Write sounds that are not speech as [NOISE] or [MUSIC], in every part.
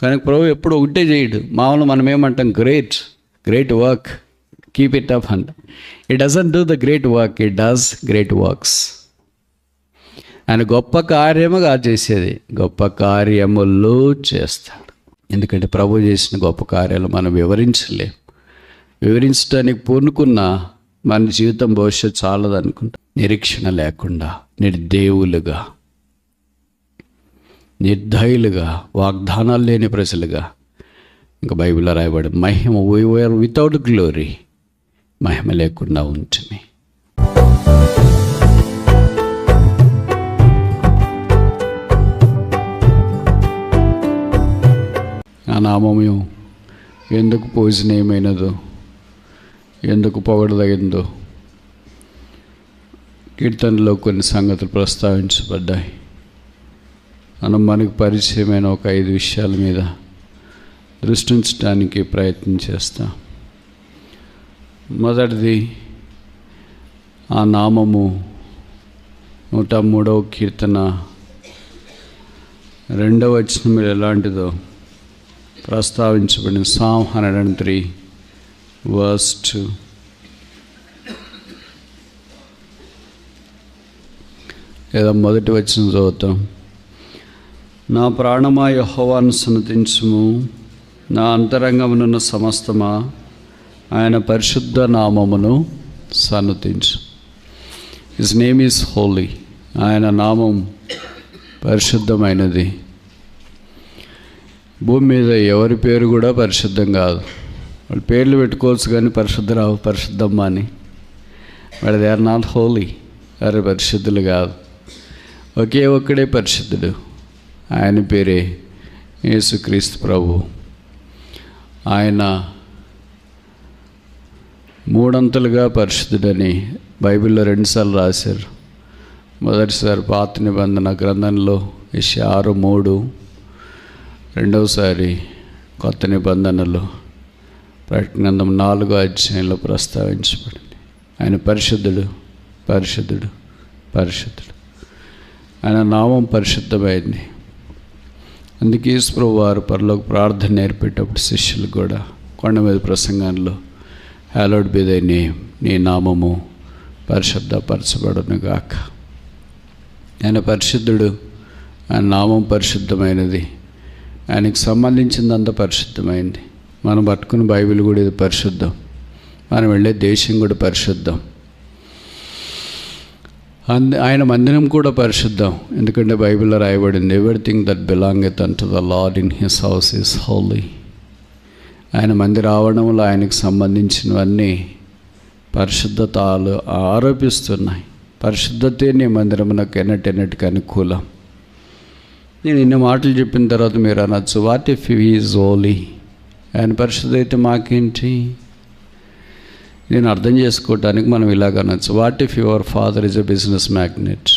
కానీ ప్రభు ఎప్పుడు ఒకటే చేయడు. మామూలు మనం ఏమంటాం great great work keep it up అంట. It doesn't do the great work it does great works ఆయన గొప్ప కార్యము కాదు చేసేది. గొప్ప కార్యములు చేస్తాడు. ఎందుకంటే ప్రభు చేసిన గొప్ప కార్యాలు మనం వివరించలేం. వివరించడానికి పూనుకున్న మన జీవితం భవిష్యత్తు చాలదనుకుంటా. నిరీక్షణ లేకుండా నిర్దేవులుగా. నిర్ధయులుగా వాగ్దానాలు లేని ప్రజలుగా. ఇంకా బైబిల్లో రాయబడి మహిమ వీఆర్ వితౌట్ గ్లోరీ మహిమ లేకుండా ఉంటుంది ఆ నామము ఎందుకు పూజనీయమైనదో ఎందుకు పొగడదగిందో కీర్తనలో కొన్ని సంగతులు ప్రస్తావించబడ్డాయి. మనం మనకు పరిచయమైన ఒక ఐదు విషయాల మీద దృష్టించడానికి ప్రయత్నం చేస్తాం. మొదటిది ఆ నామము నూట మూడవ కీర్తన రెండవ వచనం ఎలాంటిదో ప్రస్తావించబడిన psalm hundred and three verse లేదా మొదటి వచ్చిన చదువుతాం. నా ప్రాణమా యహోవాను సన్నతించుము నా అంతరంగమునున్న సమస్తమా ఆయన పరిశుద్ధ నామమును సన్నతించు హిస్ నేమ్ ఈజ్ హోలీ. ఆయన నామం పరిశుద్ధమైనది. భూమి మీద ఎవరి పేరు కూడా పరిశుద్ధం కాదు. వాళ్ళు పేర్లు పెట్టుకోవచ్చు కానీ పరిశుద్ధరావు పరిశుద్ధమ్మ అని. వాళ్ళు దే ఆర్ నాట్ హోలీ. వారి పరిశుద్ధులు కాదు. ఒకే ఒక్కడే పరిశుద్ధుడు. ఆయన పేరే యేసుక్రీస్తు ప్రభు. ఆయన మూడంతలుగా పరిశుద్ధుడని బైబిల్లో రెండుసార్లు రాశారు. మొదటిసారి పాత నిబంధన గ్రంథంలో ఇష ఆరు మూడు. రెండవసారి కొత్త నిబంధనలు ప్రకటనందం నాలుగో అధ్యాయంలో ప్రస్తావించబడింది. ఆయన పరిశుద్ధుడు పరిశుద్ధుడు పరిశుద్ధుడు. ఆయన నామం పరిశుద్ధమైంది. అందుకే ఈశ్వరు వారు పరలోకి ప్రార్థన నేర్పేటప్పుడు శిష్యులు కూడా కొండ మీద ప్రసంగంలో హ్యాలోడ్ బి దై నేమ్ నీ నామము పరిశుద్ధపరచబడును గాక ఆయన పరిశుద్ధుడు ఆయన నామం పరిశుద్ధమైనది ఆయనకి సంబంధించిందంతా పరిశుద్ధమైంది. మనం పట్టుకున్న బైబిల్ కూడా ఇది పరిశుద్ధం. మనం వెళ్ళే దేశం కూడా పరిశుద్ధం. అంద ఆయన మందిరం కూడా పరిశుద్ధం. ఎందుకంటే బైబిల్లో రాయబడింది everything that belongeth unto the Lord in his house is holy ఆయన మందిర ఆవరణంలో ఆయనకు సంబంధించినవన్నీ పరిశుద్ధతలు ఆరోపిస్తున్నాయి. పరిశుద్ధతే నీ మందిరమునకు ఎన్నటెన్నటికి అనుకూలం. నేను ఇన్ని మాటలు చెప్పిన తర్వాత మీరు అనొచ్చు వాట్ ఇఫ్ ఈజ్ ఓలీ ఆయన పరిశుద్ధ అయితే మాకేంటి? నేను అర్థం చేసుకోవటానికి మనం ఇలాగ అనొచ్చు. What if your father is a business magnate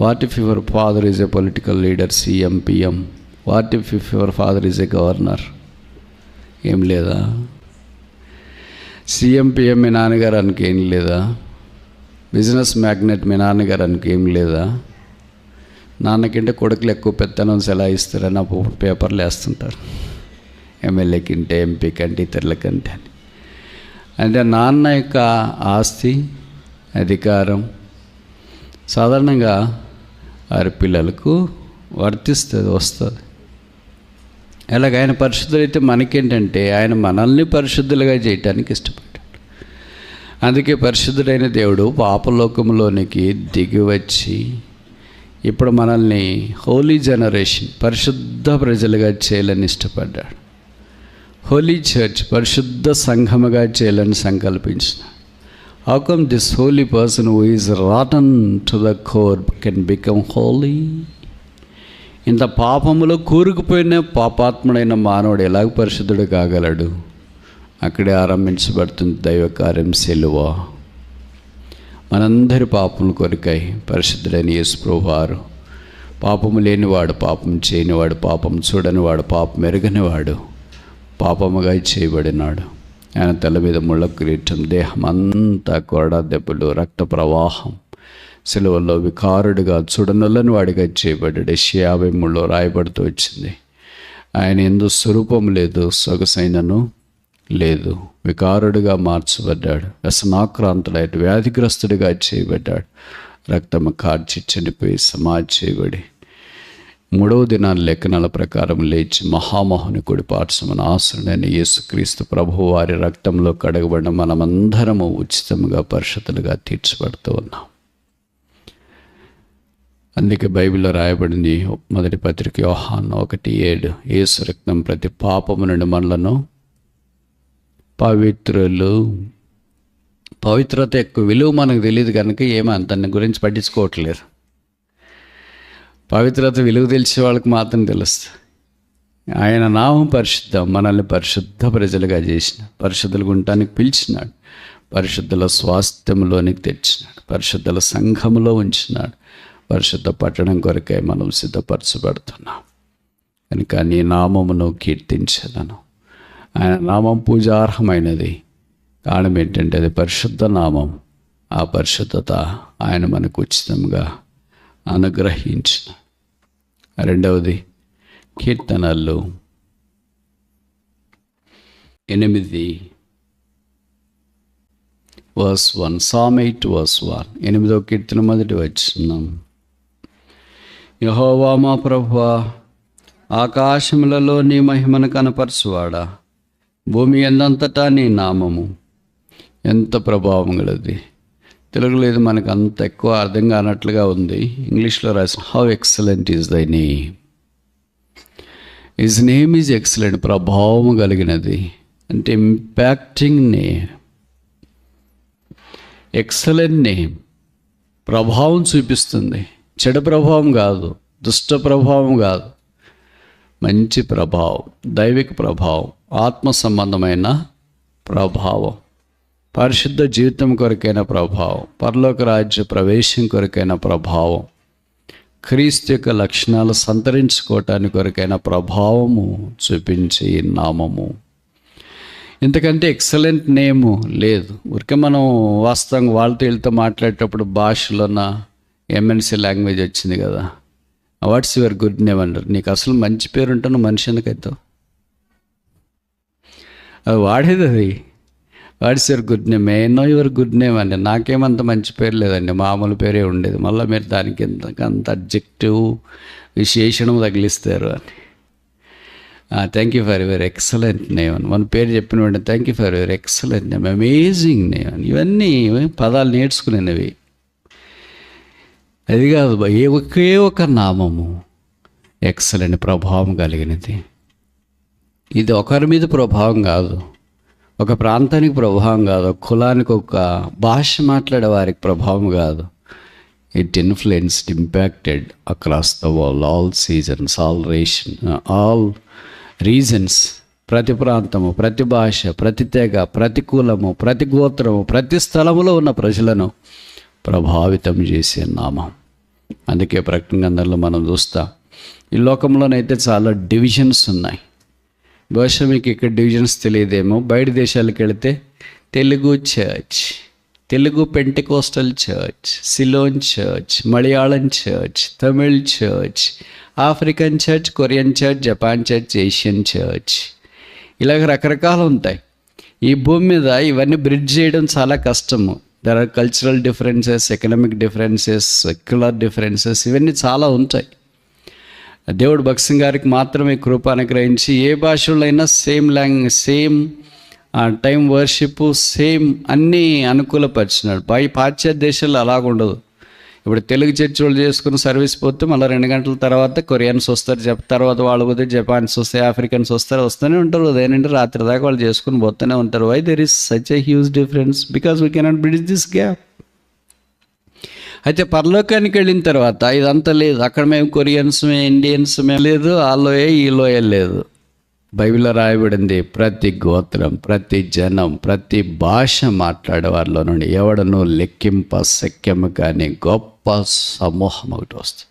what if your father is a political leader CM PM what if if your father is a governor ఏం లేదా? సీఎం పిఎం మీ నాన్నగారు ఏం లేదా? బిజినెస్ మ్యాగ్నెట్ మీ నాన్నగారు ఏం లేదా? నాన్నకంటే కొడుకులు ఎక్కువ పెత్తనం ఎలా ఇస్తారని పేపర్లు వేస్తుంటారు ఎమ్మెల్యే కంటే ఎంపీ కంటే ఇతరుల కంటే అని. అంటే నాన్న యొక్క ఆస్తి అధికారం సాధారణంగా వారి పిల్లలకు వర్తిస్తుంది వస్తుంది. అలాగ ఆయన పరిశుద్ధులైతే మనకేంటంటే ఆయన మనల్ని పరిశుద్ధులుగా చేయటానికి ఇష్టపడ్డాడు. అందుకే పరిశుద్ధుడైన దేవుడు పాపలోకంలోనికి దిగి వచ్చి ఇప్పుడు మనల్ని హోలీ జనరేషన్ పరిశుద్ధ ప్రజలుగా చేయాలని ఇష్టపడ్డాడు. హోలీ చర్చ్ పరిశుద్ధ సంఘముగా చేయాలని సంకల్పించిన. How come this holy person who is rotten to the core can become holy ఇంత పాపములో కూరుకుపోయిన పాపాత్ముడైన మానవుడు ఎలాగ పరిశుద్ధుడు కాగలడు? అక్కడే ఆరంభించబడుతుంది దైవ కార్యం సెలువ. మనందరి పాపములు కొరికాయి పరిశుద్ధుడైన యేసుప్రభువారు పాపము లేనివాడు పాపం చేయనివాడు పాపం చూడనివాడు పాపం ఎరగనివాడు పాపముగా చేయబడినాడు. ఆయన తల మీద ముళ్ళ కిరీటం దేహం అంతా కొరడా దెబ్బలు రక్త ప్రవాహం సెలవుల్లో వికారుడుగా చుడనులను వాడిగా చేయబడ్డాడు. యాభై మూడులో రాయబడుతూ వచ్చింది. ఆయన ఎందు స్వరూపం లేదు సొగసైనను లేదు. వికారుడిగా మార్చబడ్డాడు. వ్యసనాక్రాంతుడైన వ్యాధిగ్రస్తుడిగా చేయబడ్డాడు. రక్తము కార్చి చనిపోయి సమాధి చేయబడి మూడవ దినాల లెక్కనల ప్రకారం లేచి మహామహునికుడి పాఠశమన పార్శ్వమున ఆశ్రుడైన యేసుక్రీస్తు ప్రభు వారి రక్తంలో కడగబడిన మనమందరము ఉచితముగా పరిషత్తులుగా తీర్చబడుతూ ఉన్నాం. అందుకే బైబిల్లో రాయబడింది మొదటి పత్రిక యోహాన్ ఒకటి ఏడు. యేసు రక్తం ప్రతి పాపము నుండి మనలను పవిత్రులు. పవిత్రత ఎక్కువ విలువ మనకు తెలియదు కనుక ఏమో దాని గురించి పట్టించుకోవట్లేదు. పవిత్రత విలువ తెలిసే వాళ్ళకి మాత్రం తెలుస్తుంది. ఆయన నామం పరిశుద్ధం మనల్ని పరిశుద్ధ ప్రజలుగా చేసిన పరిశుద్ధులు ఉండటానికి పిలిచినాడు పరిశుద్ధుల స్వాస్థ్యంలోనికి తెచ్చినాడు పరిశుద్ధుల సంఘములో ఉంచినాడు పరిశుద్ధ పట్టణం కొరకై మనం సిద్ధపరచబడుతున్నాం. కనుక నీ నామమును కీర్తించదను. ఆయన నామం పూజార్హమైనది. కారణం ఏంటంటే అది పరిశుద్ధ నామం. ఆ పరిశుద్ధత ఆయన మనకు ఉచితంగా అనుగ్రహించిన రెండవది కీర్తనలు. ఎనిమిది verse one psalm eight verse one. ఎనిమిదో కీర్తన మొదటి వచ్చినాం యహోవా మా ప్రభువా ఆకాశములలో నీ మహిమను కనపరచువాడా? భూమి ఎందంతటా నీ నామము. ఎంత ప్రభావం గలది. తెలుగులో ఇది మనకు అంత ఎక్కువ అర్థం కానట్లుగా ఉంది. ఇంగ్లీష్లో రాసిన how excellent is thy name is name is excellent ప్రభావం కలిగినది. అంటే ఇంపాక్టింగ్ నేమ్ ఎక్సలెంట్ నేమ్ ప్రభావం చూపిస్తుంది. చెడు ప్రభావం కాదు దుష్ట ప్రభావం కాదు. మంచి ప్రభావం దైవిక ప్రభావం ఆత్మ సంబంధమైన ప్రభావం. పరిశుద్ధ జీవితం కొరకైన ప్రభావం పరలోక రాజ్య ప్రవేశం కొరకైన ప్రభావం క్రీస్తు యొక్క లక్షణాలు సంతరించుకోవటానికి కొరకైన ప్రభావము చూపించే నామము. ఇంతకంటే ఎక్సలెంట్ నేము లేదు. ఊరికే మనం వాస్తవంగా వాళ్ళతో వీళ్ళతో మాట్లాడేటప్పుడు భాషలోన ఎంఎన్సీ లాంగ్వేజ్ వచ్చింది కదా. వాట్స్ యువర్ గుడ్ నేమ్ అంటారు. నీకు అసలు మంచి పేరు ఉంటాను మనిషి ఎందుకైతే అది వాడేది అది. What's your good name? May know your good name అండి నాకేమంత మంచి పేరు లేదండి. మామూలు పేరే ఉండేది. మళ్ళీ మీరు దానికి ఎంత అంత అబ్జెక్టివ్ విశేషణం తగిలిస్తారు అని. Thank you for your excellent name అని. మన పేరు చెప్పిన వెంటనే thank you for your excellent name amazing name అని. ఇవన్నీ పదాలు నేర్చుకునేవి. అది కాదు ఏ ఒకే ఒక నామము ఎక్సలెంట్ ప్రభావం కలిగినది. ఇది ఒకరి మీద ప్రభావం కాదు. ఒక ప్రాంతానికి ప్రభావం కాదు ఒక కులానికి ఒక భాష మాట్లాడే వారికి ప్రభావం కాదు. It influenced impacted across the world all seasons all ration all reasons ప్రతి ప్రాంతము ప్రతి భాష ప్రతి తెగ ప్రతి కులము ప్రతి గోత్రము ప్రతి స్థలములో ఉన్న ప్రజలను ప్రభావితం చేసే నామం. అందుకే ప్రకటన గ్రంథంలో మనం చూస్తాం ఈ లోకంలోనైతే చాలా డివిజన్స్ ఉన్నాయి. బహుశా మీకు ఇక్కడ డివిజన్స్ తెలియదేమో. బయట దేశాలకు వెళితే Telugu church Telugu Pentecostal church Ceylon church Malayalam church Tamil church African church Korean church Japan church Asian church ఇలాగ రకరకాలు ఉంటాయి. ఈ భూమి మీద ఇవన్నీ బ్రిడ్జ్ చేయడం చాలా కష్టము. There are cultural differences economic differences secular differences ఇవన్నీ చాలా ఉంటాయి. దేవుడు భక్సింగ్ గారికి మాత్రమే కృప అనుగ్రహించి ఏ భాషలో అయినా same language same time worship same అన్నీ అనుకూలపరిచినాడు. పై పాశ్చాత్య దేశాల్లో అలాగుండదు ఇప్పుడు తెలుగు చర్చి వాళ్ళు చేసుకుని సర్వీస్ పోతే మళ్ళీ రెండు గంటల తర్వాత కొరియన్స్ వస్తారు జప్ తర్వాత వాళ్ళు పోతే జపాన్స్ వస్తాయి ఆఫ్రికన్స్ వస్తారు వస్తూనే ఉంటారు. ఉదయం నుండి రాత్రి దాకా వాళ్ళు చేసుకుని పోతూనే ఉంటారు. Why there is such a huge difference because we cannot bridge this gap అయితే పరలోకానికి వెళ్ళిన తర్వాత ఇదంతా లేదు. అక్కడ మేము కొరియన్స్ మే ఇండియన్స్ మేము లేదు. ఆ లోయ ఈ లోయ లేదు. బైబిల్లో రాయబడింది ప్రతి గోత్రం ప్రతి జనం ప్రతి భాష మాట్లాడే వారిలో నుండి ఎవడను లెక్కింప శక్యము కానీ గొప్ప సమూహం ఒకటి వస్తుంది.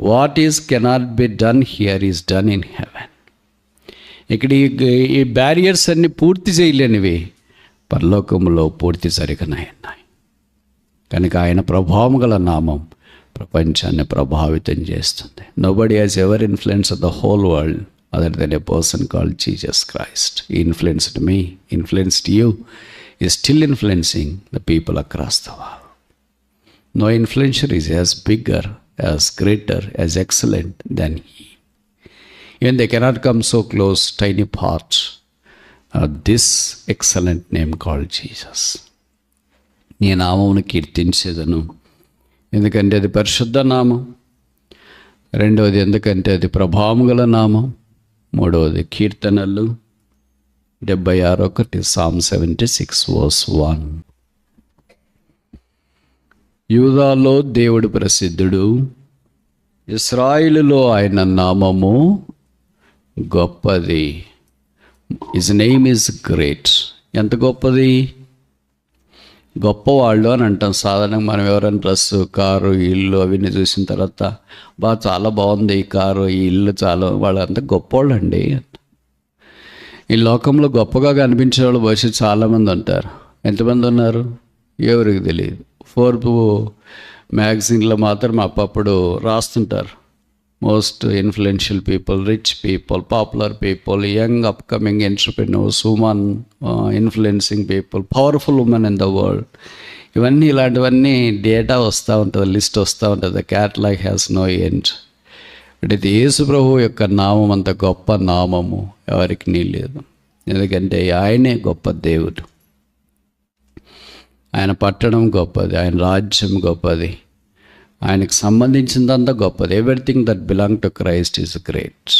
What is cannot be done here is done in heaven ఇక్కడ ఈ ఈ బ్యారియర్స్ అన్ని పూర్తి చేయలేనివి పరలోకంలో పూర్తి జరిగినాయి కనుక ఆయన ప్రభావం గల నామం ప్రపంచాన్ని ప్రభావితం చేస్తుంది. Nobody has ever influence the whole world other than a person call Jesus Christ influenced me influenced you he still influencing the people across the world No influencer is as bigger, as greater, as excellent than he. Even they cannot come so close, tiny part of this excellent name called Jesus. నీ నామమును కీర్తించేదను. ఎందుకంటే అది పరిశుద్ధ నామం. రెండవది ఎందుకంటే అది ప్రభావం గల నామం. మూడవది కీర్తనలు. డెబ్బై ఆరు ఒకటి psalm seventy six verse one. యూదాలో దేవుడు ప్రసిద్ధుడు. ఇస్రాయిలులో ఆయన నామము గొప్పది. ఇస్ నేమ్ ఇస్ గ్రేట్ ఎంత గొప్పది? గొప్పవాళ్ళు అని అంటాం. సాధారణంగా మనం ఎవరైనా డ్రెస్సు కారు ఇల్లు అవన్నీ చూసిన తర్వాత బాగా చాలా బాగుంది ఈ కారు ఈ ఇల్లు చాలా వాళ్ళంతా గొప్పవాళ్ళు అండి ఈ లోకంలో గొప్పగా కనిపించే వాళ్ళు బహుశా చాలామంది ఉంటారు. ఎంతమంది ఉన్నారు? ఎవరికి తెలియదు. ఫోర్పు మ్యాగజైన్లో మాత్రం అప్పప్పుడు రాస్తుంటారు. Most influential people rich people popular people young upcoming entrepreneurs women influencing people powerful women in the world ఇవన్నీ ఇలాంటివన్నీ డేటా వస్తూ ఉంటుంది లిస్ట్ వస్తూ ఉంటుంది. క్యాట్లాగ్ హ్యాస్ నో ఎండ్ అంటే ఇది యేసు ప్రభు యొక్క నామం అంత గొప్ప నామము. ఎవరికి నీ లేదు. ఎందుకంటే ఆయనే గొప్ప దేవుడు. ఆయన పట్టణం గొప్పది ఆయన రాజ్యం గొప్పది. ఆయనకు సంబంధించిందంతా గొప్పది. Everything that belong to Christ is great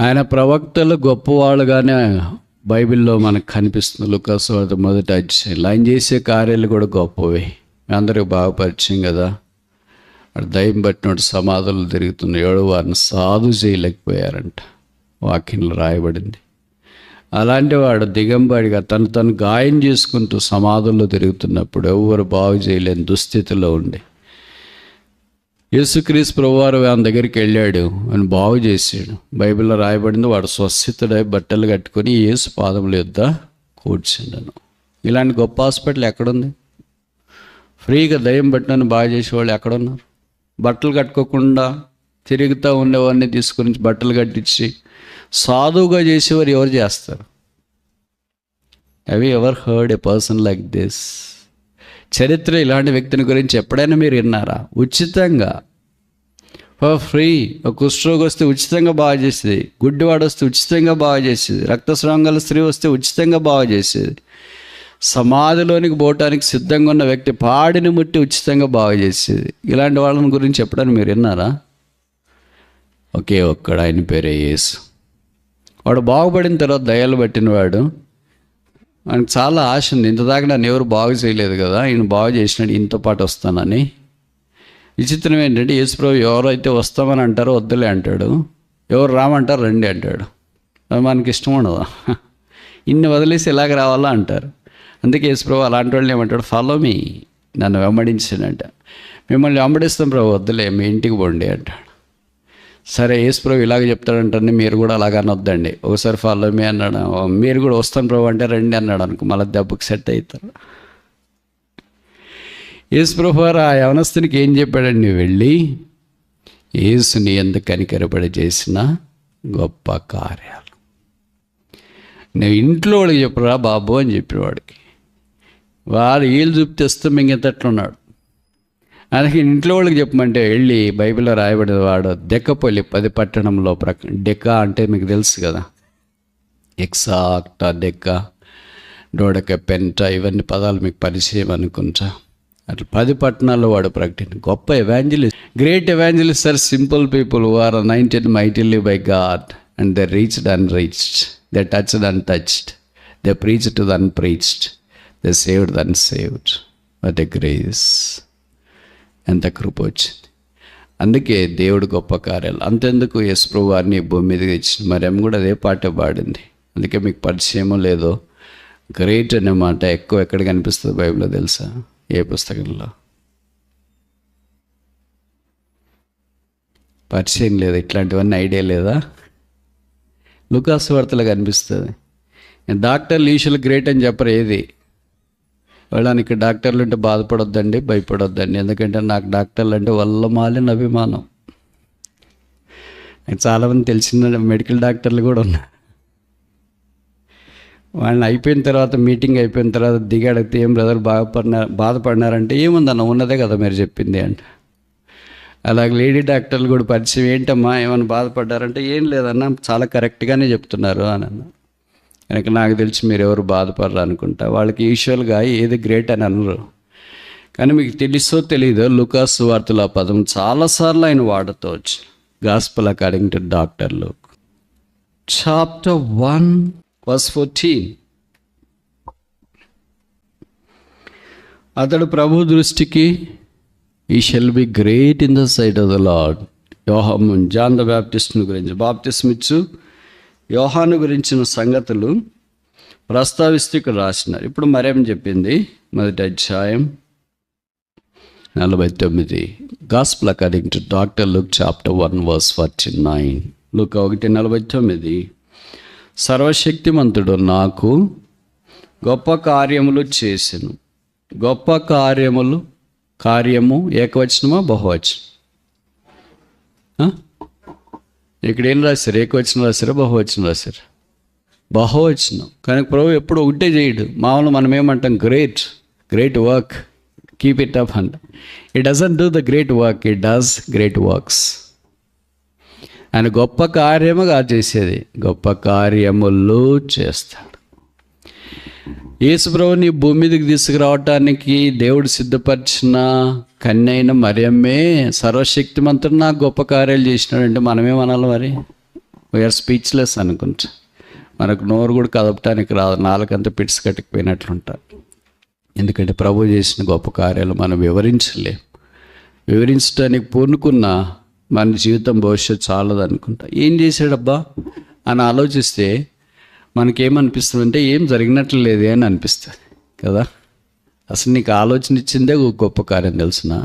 ఆయన ప్రవక్తలు గొప్పవాళ్ళుగానే బైబిల్లో మనకు కనిపిస్తుంది. లుకాస్ వార్త మొదటి అధ్యయనంలో ఆయన చేసే కార్యాలు కూడా గొప్పవి. మీ అందరికి బాగా పరిచయం కదా. అక్కడ దయ్యం పట్టినట్టు సమాధులు తిరుగుతున్న ఏడు వారిని సాధు చేయలేకపోయారంట. వాక్యంలో రాయబడింది. అలాంటి వాడు దిగంబడిగా తను తను గాయం చేసుకుంటూ సమాధుల్లో తిరుగుతున్నప్పుడు ఎవరు బాగు చేయలేని దుస్థితిలో ఉండి యేసుక్రీస్ ప్రభువారు ఆయన దగ్గరికి వెళ్ళాడు అని బాగు చేశాడు. బైబిల్లో రాయబడింది వాడు స్వస్థితుడై బట్టలు కట్టుకొని యేసు పాదముల యొద్ద కూర్చుండను. ఇలాంటి గొప్ప హాస్పిటల్ ఎక్కడుంది? ఫ్రీగా దయ్యం పట్టినని బాగా చేసేవాళ్ళు ఎక్కడున్నారు? బట్టలు కట్టుకోకుండా తిరుగుతూ ఉండేవాడిని తీసుకుని బట్టలు కట్టించి సాధువుగా చేసేవారు ఎవరు చేస్తారు? అవి ever heard a person like this చరిత్ర ఇలాంటి వ్యక్తిని గురించి ఎప్పుడైనా మీరు విన్నారా? ఉచితంగా. ఫర్ ఫ్రీ ఒక కుష్ఠరోగి వస్తే ఉచితంగా బాగా చేసేది. గుడ్డివాడు వస్తే ఉచితంగా బాగా చేసేది. రక్తస్రావం స్త్రీ వస్తే ఉచితంగా బాగా చేసేది. సమాధిలోనికి పోవటానికి సిద్ధంగా ఉన్న వ్యక్తి పాడిని ముట్టి ఉచితంగా బాగా చేసేది. ఇలాంటి వాళ్ళని గురించి ఎప్పుడైనా మీరు విన్నారా? ఒకే ఒక్కడ ఆయన పేరే యేసు. వాడు బాగుపడిన తర్వాత దయాలు పట్టినవాడు. ఆయనకు చాలా ఆశ ఉంది. ఇంతదాకా నన్ను ఎవరు బాగు చేయలేదు కదా ఈయన బాగు చేసినాడు ఇంత పాటు వస్తానని. విచిత్రం ఏంటంటే యేసుప్రభు ఎవరైతే వస్తామని అంటారో వద్దులే అంటాడు. ఎవరు రామంటారు రండి అంటాడు. అది మనకి ఇష్టం ఉండదు? [LAUGHS] ఇన్ని వదిలేసి ఇలాగ రావాలా అంటారు. అందుకే యేసుప్రభు అలాంటి వాళ్ళు ఏమంటాడు ఫాలో మీ నన్ను వెంబడించాడంట మిమ్మల్ని వెంబడిస్తాం ప్రభు వద్దులే మీ ఇంటికి పోండి అంటాడు. సరే యేసు ప్రభు ఇలాగ చెప్తాడంటే మీరు కూడా అలాగ అనొద్దండి. ఒకసారి ఫాలో మీ అన్నాడు. మీరు కూడా వస్తాను ప్రభు అంటే రండి అన్నాడు అనుకో మళ్ళీ దెబ్బకి సెట్ అవుతారు యేసు వారు ఆ యవనస్తునికి ఏం చెప్పాడండి? వెళ్ళి యేసుని ఎందుకు కనికరపడి చేసిన గొప్ప కార్యాలు. నువ్వు ఇంట్లో వాడికి చెప్పరా బాబు అని చెప్పేవాడికి. వాడు వీళ్ళు చూపితే మింగెత్తట్లున్నాడు అందుకే ఇంట్లో వాళ్ళకి చెప్పమంటే వెళ్ళి బైబిల్లో రాయబడిన వాడు దెక్కపల్లి పది పట్టణంలో ప్రక డెక్క అంటే మీకు తెలుసు కదా. ఎక్సాక్టా డెక్క డోడక పెంట ఇవన్నీ పదాలు మీకు పరిచయం అనుకుంటా. అట్లా పది పట్టణాల్లో వాడు ప్రకటన గొప్ప evangelist great evangelist are simple people are nineteen mightily by God and they reached unreached they touched untouched they preached unpreached they saved unsaved what a grace ఎంత కృప వచ్చింది. అందుకే దేవుడు గొప్ప కార్యాలు. అంతెందుకు యశ్ప్రభు వారిని భూమి మీదకి ఇచ్చింది మరి కూడా అదే పాట పాడింది. అందుకే మీకు పరిచయమో లేదో గ్రేట్ అనే మాట ఎక్కువ ఎక్కడ కనిపిస్తుంది బైబిల్లో తెలుసా? ఏ పుస్తకంలో? పరిచయం లేదు? ఇట్లాంటివన్నీ ఐడియా లేదా? లుకాస్ వార్తలు కనిపిస్తుంది. డాక్టర్లు ఈషులు గ్రేట్ అని చెప్పరు ఏది? వాళ్ళనికి డాక్టర్లు అంటే బాధపడొద్దండి భయపడొద్దండి. ఎందుకంటే నాకు డాక్టర్లు అంటే వల్ల మాలిన అభిమానం. నాకు చాలామంది తెలిసిన మెడికల్ డాక్టర్లు కూడా ఉన్నారు వాళ్ళని అయిపోయిన తర్వాత మీటింగ్ అయిపోయిన తర్వాత దిగి అడిగితే ఏం బ్రదర్ బాధపడినారు బాధపడినారంటే ఏముందన్న ఉన్నదే కదా మీరు చెప్పింది అంట. అలాగే లేడీ డాక్టర్లు కూడా పరిచయం ఏంటమ్మా ఏమైనా బాధపడ్డారంటే ఏం లేదన్నా చాలా కరెక్ట్గానే చెప్తున్నారు అని అన్నా. కనుక నాకు తెలిసి మీరు ఎవరు బాధపడరు అనుకుంటా. వాళ్ళకి యూజువల్గా ఏది గ్రేట్ అని అనరు. కానీ మీకు తెలుసో తెలియదో లుకాస్ వార్తల పదం చాలాసార్లు ఆయన వాడుతవచ్చు gospel according to doctor Luke chapter one verse fourteen అతడు ప్రభు దృష్టికి he shall be great in the sight of the Lord యోహం John the బ్యాప్టిస్ట్ని గురించి. బాప్టిస్మిచ్చు ఇచ్చు యోహాను గురించిన సంగతులు ప్రస్తావిస్తూ ఇక్కడ రాసినారు. ఇప్పుడు మరేం చెప్పింది? మొదటి అధ్యాయం నలభై తొమ్మిది. Gospel according to doctor Luke chapter one verse forty nine Luke ఒకటి నలభై తొమ్మిది. సర్వశక్తిమంతుడు నాకు గొప్ప కార్యములు చేసెను. గొప్ప కార్యములు కార్యము ఏకవచనమా బహువచనం? ఇక్కడ ఏం రాశారు ఏకవచనం రాశారా? బహువచనం రాశారు? బహువచనం కానీ ప్రభు ఎప్పుడు ఒకటే చేయడు. మామూలు మనం ఏమంటాం? Great great work keep it up అంట. It doesn't do the great work it does great works ఆయన గొప్ప కార్యముగా చేసేది. గొప్ప కార్యములు చేస్తాడు. యేసుప్రభుని భూమి మీదకి తీసుకురావటానికి దేవుడు సిద్ధపరిచిన కన్నైన మరియమ్మే సర్వశక్తిమంతుడు నాకు గొప్ప కార్యాలు చేసినాడంటే మనమేమనాలి మరి. వీఆర్ స్పీచ్లెస్ అనుకుంటా. మనకు నోరు కూడా కదపటానికి రాదు నాలుకంతా పిట్స్ కట్టుకుపోయినట్లుంటారు ఎందుకంటే ప్రభు చేసిన గొప్ప కార్యాలు మనం వివరించలేం. వివరించడానికి పూనుకున్న మన జీవితం భవిష్యత్తు చాలదు అనుకుంటా. ఏం చేశాడబ్బా? అని ఆలోచిస్తే మనకేమనిపిస్తుందంటే ఏం జరిగినట్లు లేదే అని అనిపిస్తుంది కదా? అసలు నీకు ఆలోచన ఇచ్చిందే ఒక గొప్ప కార్యం తెలుసునా?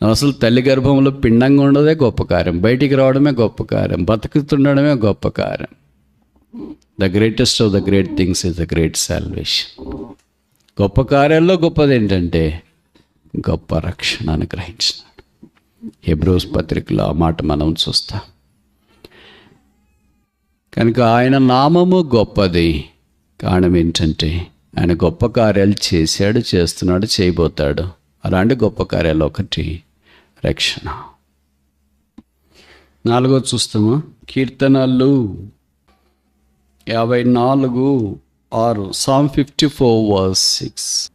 నువ్వు అసలు తల్లి గర్భంలో పిండంగా ఉండదే గొప్ప కార్యం బయటికి రావడమే గొప్ప కార్యం బతుకుతుండడమే గొప్ప కార్యం. The greatest of the great things is the great salvation గొప్ప కార్యాల్లో గొప్పది ఏంటంటే గొప్ప రక్షణ అనుగ్రహించినాడు హెబ్రోస్ పత్రికలో ఆ మాట మనం చూస్తాం. కనుక ఆయన నామము గొప్పది. కారణం ఏంటంటే ఆయన గొప్ప కార్యాలు చేశాడు చేస్తున్నాడు చేయబోతాడు. అలాంటి గొప్ప కార్యాలు ఒకటి రక్షణ. నాలుగో చూస్తాము? కీర్తనలు యాభై నాలుగు ఆరు psalm fifty four verse six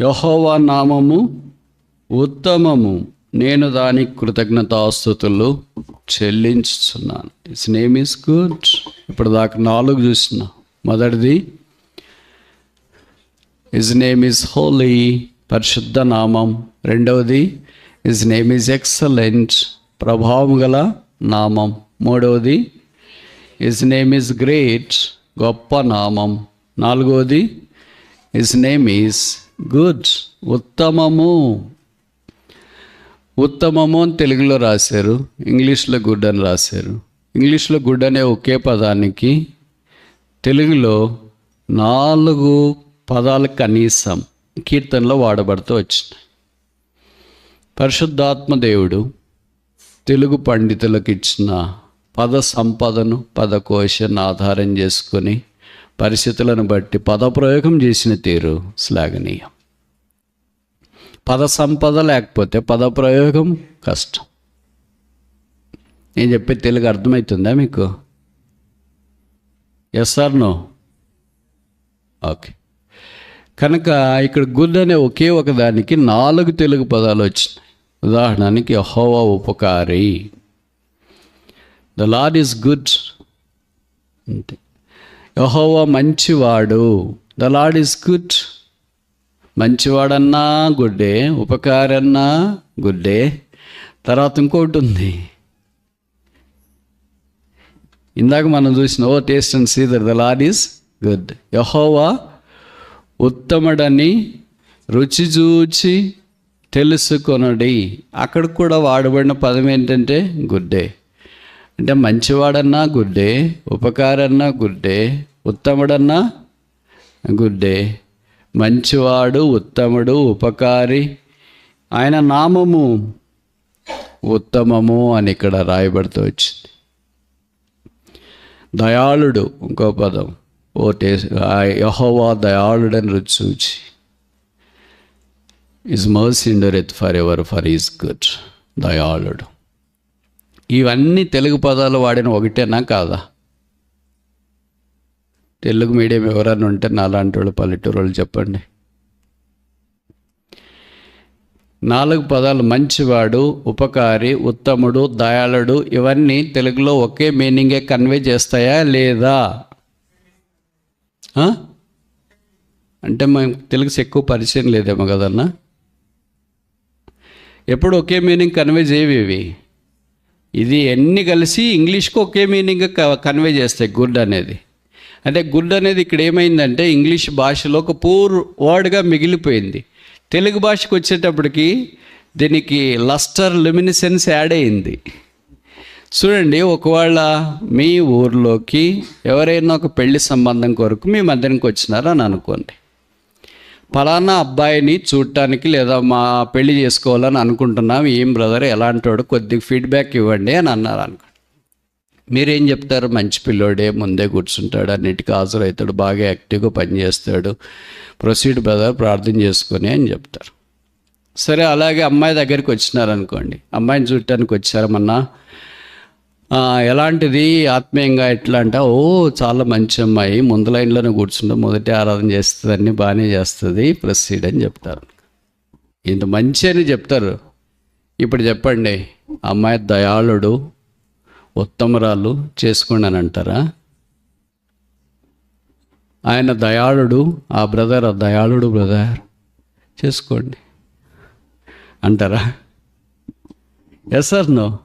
యహోవా నామము ఉత్తమము. నేను దానికి కృతజ్ఞతాస్తుతులు చెల్లించుతున్నాను ఇట్స్ నేమ్ ఈస్ గుడ్ ఇప్పుడు దాకా నాలుగు చూసిన. మొదటిది ఇస్ నేమ్ ఈజ్ హోలీ పరిశుద్ధ నామం రెండవది ఇస్ నేమ్ ఈజ్ ఎక్సలెంట్ ప్రభావం గల నామం మూడవది ఇస్ నేమ్ ఈజ్ గ్రేట్ గొప్ప నామం నాలుగవది ఇస్ నేమ్ ఈజ్ గుడ్ ఉత్తమము ఉత్తమము అని తెలుగులో రాశారు ఇంగ్లీష్లో గుడ్ అని రాశారు. ఇంగ్లీష్లో గుడ్ అనే ఒకే పదానికి తెలుగులో నాలుగు పదాలు కనీసం కీర్తనలో వాడబడుతూ వచ్చినాయి. పరిశుద్ధాత్మ దేవుడు తెలుగు పండితులకు ఇచ్చిన పద సంపదను పదకోశను ఆధారం చేసుకొని పరిస్థితులను బట్టి పదప్రయోగం చేసిన తీరు శ్లాఘనీయం. పద సంపద లేకపోతే పదప్రయోగం కష్టం. నేను చెప్పే తెలుగు అర్థమవుతుందా మీకు? ఎస్ ఆర్ నో ఓకే కనుక ఇక్కడ గుడ్ అనే ఒకే ఒక దానికి నాలుగు తెలుగు పదాలు వచ్చినాయి. ఉదాహరణకి యెహోవా ఉపకారి. The Lord is good. అంతే. యహోవా మంచివాడు. The Lord is good. మంచివాడన్నా గుడ్డే ఉపకారన్నా గుడ్డే. తర్వాత ఇంకోటి ఉంది. ఇందాక మనం చూసిన O taste and see that the Lord is good. యహోవా ఉత్తముడని రుచి చూచి తెలుసుకొనడి. అక్కడ కూడా వాడబడిన పదం ఏంటంటే గుడ్డే. అంటే మంచివాడన్నా గుడ్డే ఉపకారన్నా గుడ్డే ఉత్తముడన్నా గుడ్డే. మంచివాడు ఉత్తముడు ఉపకారి. ఆయన నామము ఉత్తమము అని ఇక్కడ రాయబడుతూ వచ్చింది. దయాళుడు ఇంకో పదం. ఓ టే యహోవా దయాళుడని రుచి చూచి his mercy endureth for ever for is good దయాళుడు ఇవన్నీ తెలుగు పదాలు వాడిన ఒకటేనా కాదా తెలుగు మీడియం ఎవరైనా ఉంటే నాలాంటి వాళ్ళు పల్లెటూరు వాళ్ళు చెప్పండి. నాలుగు పదాలు మంచివాడు ఉపకారి ఉత్తముడు దయాళుడు ఇవన్నీ తెలుగులో ఒకే మీనింగే కన్వే చేస్తాయా లేదా? అంటే మేము తెలుగు ఎక్కువ పరిచయం లేదేమో కదన్నా? ఎప్పుడు ఒకే మీనింగ్ కన్వే చేయవి ఇది అన్నీ కలిసి ఇంగ్లీష్కి ఒకే మీనింగ్ కన్వే చేస్తాయి గుడ్ అనేది. అంటే గుడ్ అనేది ఇక్కడ ఏమైందంటే ఇంగ్లీష్ భాషలో ఒక పూర్ వర్డ్గా మిగిలిపోయింది. తెలుగు భాషకు వచ్చేటప్పటికి దీనికి లస్టర్ లిమినిసెన్స్ యాడ్ అయింది. చూడండి ఒకవేళ మీ ఊర్లోకి ఎవరైనా ఒక పెళ్ళి సంబంధం కొరకు మీ మధ్యనికి వచ్చినారని అనుకోండి. ఫలానా అబ్బాయిని చూడటానికి లేదా మా పెళ్ళి చేసుకోవాలని అనుకుంటున్నాం ఏం బ్రదర్ ఎలాంటి వాడు కొద్దిగా ఫీడ్బ్యాక్ ఇవ్వండి అని అన్నారు అనుకోండి మీరేం చెప్తారు? మంచి పిల్లోడే ముందే కూర్చుంటాడు అన్నిటికీ హాజరవుతాడు బాగా యాక్టివ్గా పనిచేస్తాడు ప్రొసీడ్ బ్రదర్ ప్రార్థన చేసుకొని అని చెప్తారు. సరే అలాగే అమ్మాయి దగ్గరికి వచ్చినారనుకోండి. అమ్మాయిని చూడటానికి వచ్చారమన్నా ఎలాంటిది? ఆత్మీయంగా ఎట్లా అంటే ఓ చాలా మంచి అమ్మాయి. ముందు లైన్లోనే కూర్చుంటే మొదటి ఆరాధన చేస్తుంది బాగానే చేస్తుంది. ప్రొసీడ్ అని చెప్తారు. ఇంత మంచి అని చెప్తారు. ఇప్పుడు చెప్పండి. అమ్మాయి దయాళుడు ఉత్తమరాలు చేసుకోండి అని అంటారా? ఆయన దయాళుడు ఆ బ్రదర్ ఆ దయాళుడు బ్రదర్ చేసుకోండి. అంటారా? ఎస్ సార్ నో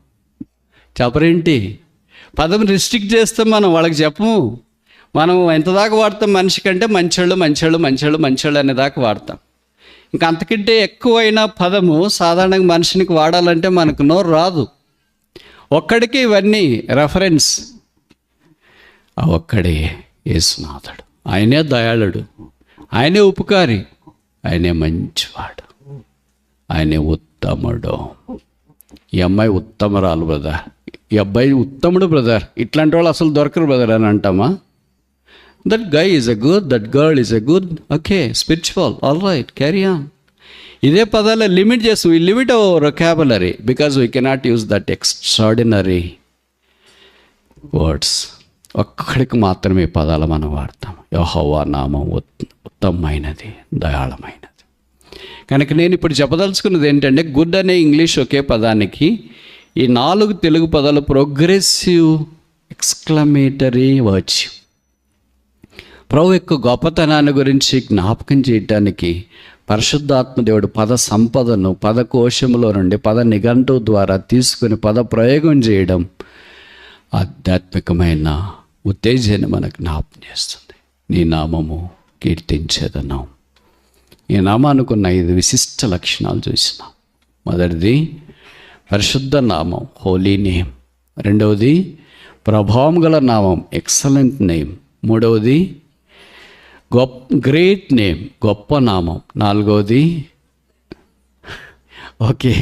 చెప్పరేంటి పదం రిస్ట్రిక్ట్ చేస్తే మనం వాళ్ళకి చెప్పము. మనం ఎంతదాకా వాడతాం? మనిషి కంటే మంచోళ్ళు మంచోళ్ళు మంచోళ్ళు మంచోళ్ళు అనే దాకా వాడతాం. ఇంకా అంతకంటే ఎక్కువైన పదము సాధారణంగా మనిషినికి వాడాలంటే మనకు నోరు రాదు. ఒక్కడికి ఇవన్నీ రెఫరెన్స్ ఆ ఒక్కడే యేసునాథుడు ఆయనే దయాళుడు. ఆయనే ఉపకారి. ఆయనే మంచివాడు. ఆయనే ఉత్తముడు. ఈ అమ్మాయి ఉత్తమరాలు కదా ఈ అబ్బాయి ఉత్తముడు బ్రదర్. ఇట్లాంటి వాళ్ళు అసలు దొరకరు బ్రదర్ అని అంటామా? That guy is a good that girl is a good okay spiritual all right carry on ఇదే పదాలు లిమిట్ చేస్తాం ఈ limit our vocabulary because we cannot use that extraordinary words ఒక్కడికి మాత్రమే పదాలు మనం వాడతాం. యహోవా నామం ఉత్తమమైనది దయాళమైనది. కనుక నేను ఇప్పుడు చెప్పదలుచుకున్నది ఏంటంటే గుడ్ అనే ఇంగ్లీష్ ఒకే పదానికి ఈ నాలుగు తెలుగు పదాలు ప్రోగ్రెసివ్ ఎక్స్క్లమేటరీ వర్చ్యూ ప్రభు యొక్క గొప్పతనాన్ని గురించి జ్ఞాపకం చేయటానికి పరిశుద్ధాత్మ దేవుడు పద సంపదను పద కోశంలో నుండి పద నిఘంటు ద్వారా తీసుకుని పద ప్రయోగం చేయడం ఆధ్యాత్మికమైన ఉత్తేజాన్ని మనకు జ్ఞాపకం చేస్తుంది. నీ నామము కీర్తించేదన్నాం ఈ నామానుకున్న ఐదు విశిష్ట లక్షణాలు చూసినాం. మొదటిది పరిశుద్ధ నామం హోలీ నేమ్ రెండవది ప్రభావం గల నామం ఎక్సలెంట్ నేమ్ మూడవది గొప్ప గ్రేట్ నేమ్ గొప్ప నామం. నాలుగవది ఓకే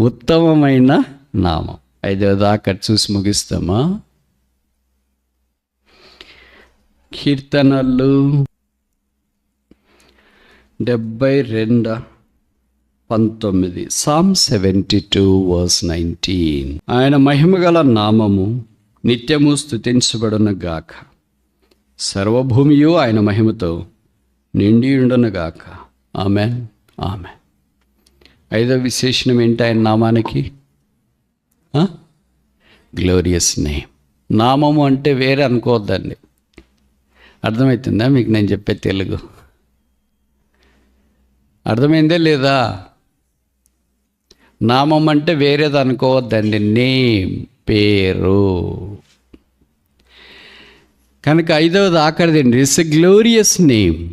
ఉత్తమమైన నామం. ఐదవ దాకా చూసి ముగిస్తామా? కీర్తనలు డెబ్బై రెండా? పంతొమ్మిది. Psalm seventy two verse nineteen ఆయన మహిమగల నామము నిత్యము స్థుతించబడును గాక సర్వభూమియు ఆయన మహిమతో నిండి ఉండును గాక ఆమె ఆమె ఐదో విశేషణం ఏంటి ఆయన నామానికి? గ్లోరియస్ నేమ్ నామము అంటే వేరే అనుకోవద్దండి. అర్థమవుతుందా మీకు నేను చెప్పే తెలుగు. అర్థమైందే లేదా? నామం అంటే వేరేది అనుకోవద్దండి. నేమ్ పేరు. కనుక ఐదవది ఆఖరిదండి ఇట్స్ ఎ గ్లోరియస్ నేమ్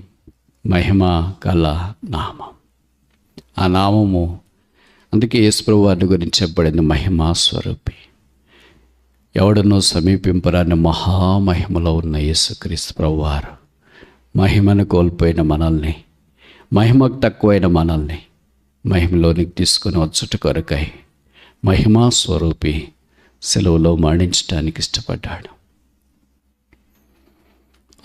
మహిమ కల నామం. ఆ నామము అందుకే యేసుప్రభు వారిని గురించి చెప్పబడింది. మహిమా స్వరూపి. ఎవడనో సమీపింపరాని మహామహిమలో ఉన్న యేసుక్రీస్తు ప్రభువారు మహిమను కోల్పోయిన మనల్ని మహిమకు తక్కువైన మనల్ని మహిమలోనికి తీసుకుని వచ్చుట కొరకై మహిమా స్వరూపి సెలవులో మరణించడానికి ఇష్టపడ్డాడు.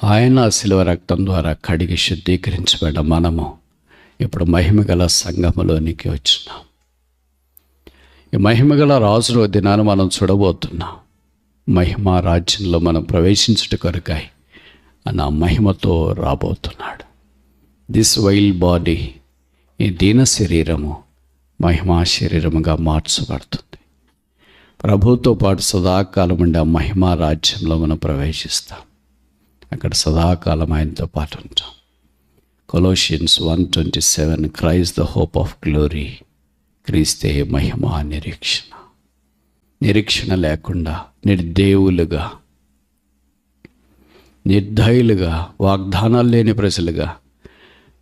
ఆయన శిలువ రక్తం ద్వారా కడిగి శుద్ధీకరించబడ్డ మనము ఇప్పుడు మహిమగల సంఘములోనికి వచ్చినాం. ఈ మహిమగల రాజుల దినాన్ని మనం చూడబోతున్నాం. మహిమ రాజ్యంలో మనం ప్రవేశించుట కొరకాయి అన్న మహిమతో రాబోతున్నాడు. దిస్ వైల్డ్ బాడీ ఈ దీన శరీరము మహిమా శరీరముగా మార్చబడుతుంది. ప్రభుతో పాటు సదాకాలం ఉండే ఆ మహిమా రాజ్యంలో మనం ప్రవేశిస్తాం. అక్కడ సదాకాలం ఆయనతో పాటు ఉంటాం. Colossians one twenty seven Christ the hope of glory క్రీస్తే మహిమ నిరీక్షణ. నిరీక్షణ లేకుండా నిర్దేవులుగా నిర్ధయులుగా వాగ్దానాలు లేని ప్రజలుగా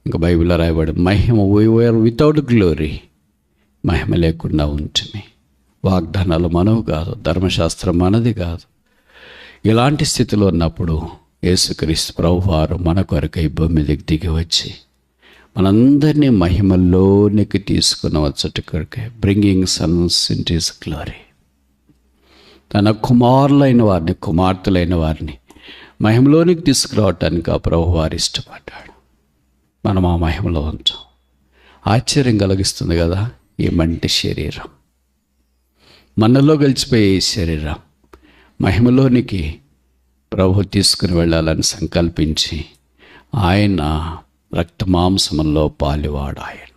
ఇంకా బైబిల్లో రాయబడి మహిమ వీఆర్ వితౌట్ గ్లోరీ మహిమ లేకుండా ఉంటుంది వాగ్దానాలు మనవు కాదు ధర్మశాస్త్రం మనది కాదు. ఇలాంటి స్థితిలో ఉన్నప్పుడు యేసుక్రీస్తు ప్రభువారు మన కొరకై భూమి మీదకి దిగి వచ్చి మనందరినీ మహిమలోనికి తీసుకుని వచ్చట కొరకే bringing sons in this glory తన కుమారులైన వారిని కుమార్తెలైన వారిని మహిమలోనికి తీసుకురావటానికి ఆ ప్రభు వారు ఇష్టపడ్డాడు. మనం ఆ మహిమలో ఉంటాం. ఆశ్చర్యం కలిగిస్తుంది కదా ఈ మంటి శరీరం. మనలో గెలిచిపోయే ఈ శరీరం. మహిమలోనికి ప్రభు తీసుకుని వెళ్ళాలని సంకల్పించి ఆయన రక్తమాంసములో పాలివాడు ఆయన